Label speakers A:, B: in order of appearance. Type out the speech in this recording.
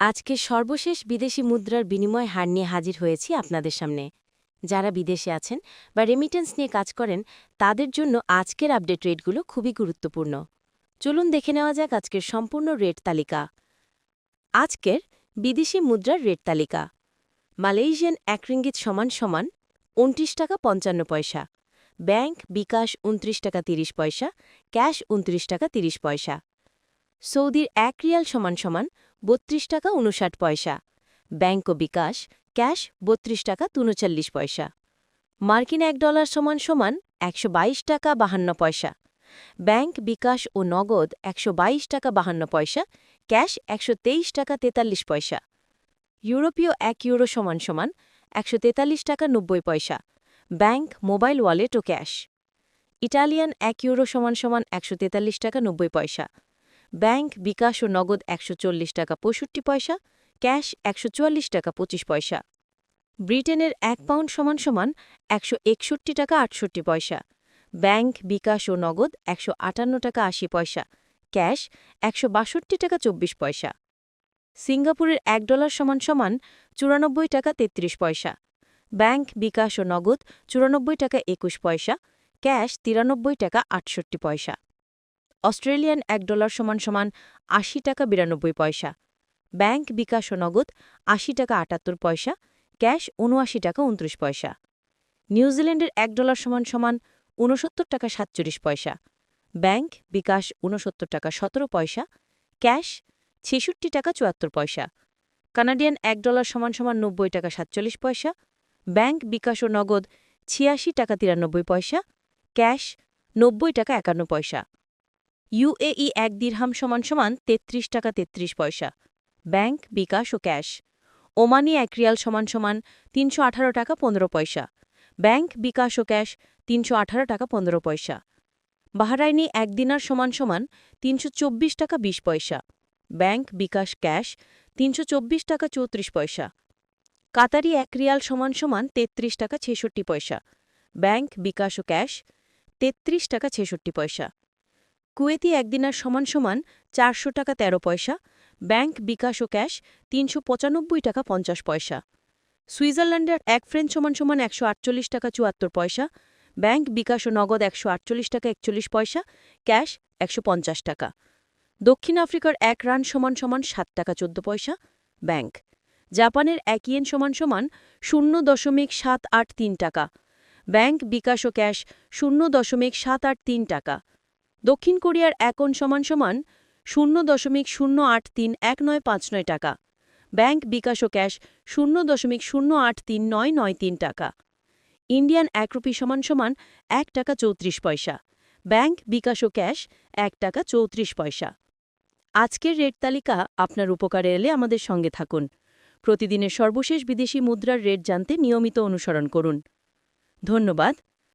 A: আজকে সর্বশেষ বিদেশি মুদ্রার বিনিময় হার নিয়ে হাজির হয়েছি আপনাদের সামনে। যারা বিদেশে আছেন বা রেমিটেন্স নিয়ে কাজ করেন, তাদের জন্য আজকের আপডেট রেটগুলো খুবই গুরুত্বপূর্ণ। চলুন দেখে নেওয়া যাক আজকের সম্পূর্ণ রেট তালিকা। আজকের বিদেশি মুদ্রার রেট তালিকা। মালয়েশিয়ান এক রিঙ্গিত সমান সমান উনত্রিশ টাকা পঞ্চান্ন পয়সা। ব্যাংক বিকাশ উনত্রিশ টাকা তিরিশ পয়সা, ক্যাশ উনত্রিশ টাকা তিরিশ পয়সা। সৌদির এক রিয়াল সমান সমান বত্রিশ টাকা উনষাট পয়সা। ব্যাংক ও বিকাশ, ক্যাশ বত্রিশ টাকা উনচল্লিশ পয়সা। মার্কিন এক ডলার সমান সমান একশো বাইশ টাকা বাহান্ন পয়সা। ব্যাংক, বিকাশ ও নগদ একশো বাইশ টাকা বাহান্ন পয়সা, ক্যাশ একশো তেইশ টাকা তেতাল্লিশ পয়সা। ইউরোপীয় এক ইউরো সমান সমান একশো তেতাল্লিশ টাকা নব্বই পয়সা। ব্যাংক, মোবাইল ওয়ালেট ও ক্যাশ। ইটালিয়ান এক ইউরো সমান সমান একশো তেতাল্লিশ টাকা নব্বই পয়সা। ব্যাংক বিকাশ ও নগদ একশো চল্লিশ টাকা পঁয়ষট্টি পয়সা, ক্যাশ একশো চুয়াল্লিশ টাকা পঁচিশ পয়সা। ব্রিটেনের এক পাউন্ড সমান সমান একশো একষট্টি টাকা আটষট্টি পয়সা। ব্যাংক বিকাশ ও নগদ একশো আটান্ন টাকা আশি পয়সা, ক্যাশ একশো বাষট্টি টাকা চব্বিশ পয়সা। সিঙ্গাপুরের এক ডলার সমান সমান চুরানব্বই টাকা তেত্রিশ পয়সা। ব্যাংক বিকাশ ও নগদ চুরানব্বই টাকা একুশ পয়সা, ক্যাশ তিরানব্বই টাকা আটষট্টি পয়সা। অস্ট্রেলিয়ান এক ডলার সমান সমান আশি টাকা বিরানব্বই পয়সা। ব্যাংক বিকাশ ও নগদ আশি টাকা আটাত্তর পয়সা, ক্যাশ উনআশি টাকা উনত্রিশ পয়সা। নিউজিল্যান্ডের এক ডলার সমান সমান ঊনসত্তর টাকা সাতচল্লিশ পয়সা। ব্যাংক বিকাশ ঊনসত্তর টাকা সতেরো পয়সা, ক্যাশ ছেষট্টি টাকা চুয়াত্তর পয়সা। কানাডিয়ান এক ডলার সমান সমান নব্বই টাকা সাতচল্লিশ পয়সা। ব্যাংক বিকাশ ও নগদ ছিয়াশি টাকা তিরানব্বই পয়সা, ক্যাশ নব্বই টাকা একান্ন পয়সা। ইউএই এক দিরহাম সমান সমান তেত্রিশ টাকা তেত্রিশ পয়সা। ব্যাংক, বিকাশ ও ক্যাশ। ওমানি এক রিয়াল সমান সমান তিনশো আঠারো টাকা পনেরো পয়সা। ব্যাংক, বিকাশ ও ক্যাশ তিনশো আঠারো টাকা পনেরো পয়সা। বাহারাইনি এক দিনার সমান সমান তিনশো চব্বিশ টাকা বিশ পয়সা। ব্যাংক, বিকাশ, ক্যাশ তিনশো চব্বিশ টাকা চৌত্রিশ পয়সা। কাতারি এক রিয়াল সমান সমান তেত্রিশ টাকা ছেষট্টি পয়সা। ব্যাংক, বিকাশ ও ক্যাশ তেত্রিশ টাকা ছেষট্টি পয়সা। কুয়েতি একদিনার সমান সমান চারশো টাকা ১৩ পয়সা, ব্যাংক বিকাশ ও ক্যাশ তিনশো পঁচানব্বই টাকা পঞ্চাশ পয়সা। সুইজারল্যান্ডের এক ফ্রেঞ্চ সমান সমান একশো আটচল্লিশ টাকা চুয়াত্তর পয়সা, ব্যাংক বিকাশ ও নগদ একশো আটচল্লিশ টাকা একচল্লিশ পয়সা, ক্যাশ একশো পঞ্চাশ টাকা। দক্ষিণ আফ্রিকার এক রান সমান সমান সাত টাকা চোদ্দ পয়সা, ব্যাংক। জাপানের এক ইয়েন সমান সমান শূন্য দশমিক সাত আট তিন টাকা, ব্যাংক বিকাশ ও ক্যাশ শূন্য দশমিক সাত আট তিন টাকা। দক্ষিণ কোরিয়ার একন সমান সমান শূন্য দশমিক শূন্য আট তিন এক নয় পাঁচ নয় টাকা। ব্যাংক বিকাশ ও ক্যাশ শূন্য দশমিক শূন্য আট তিন নয় নয় তিন টাকা। ইন্ডিয়ান এক রুপি সমান সমান এক টাকা চৌত্রিশ পয়সা। ব্যাংক বিকাশ ও ক্যাশ এক টাকা চৌত্রিশ পয়সা। আজকের রেট তালিকা আপনার উপকারে এলে আমাদের সঙ্গে থাকুন। প্রতিদিনের সর্বশেষ বিদেশি মুদ্রার রেট জানতে নিয়মিত অনুসরণ করুন। ধন্যবাদ।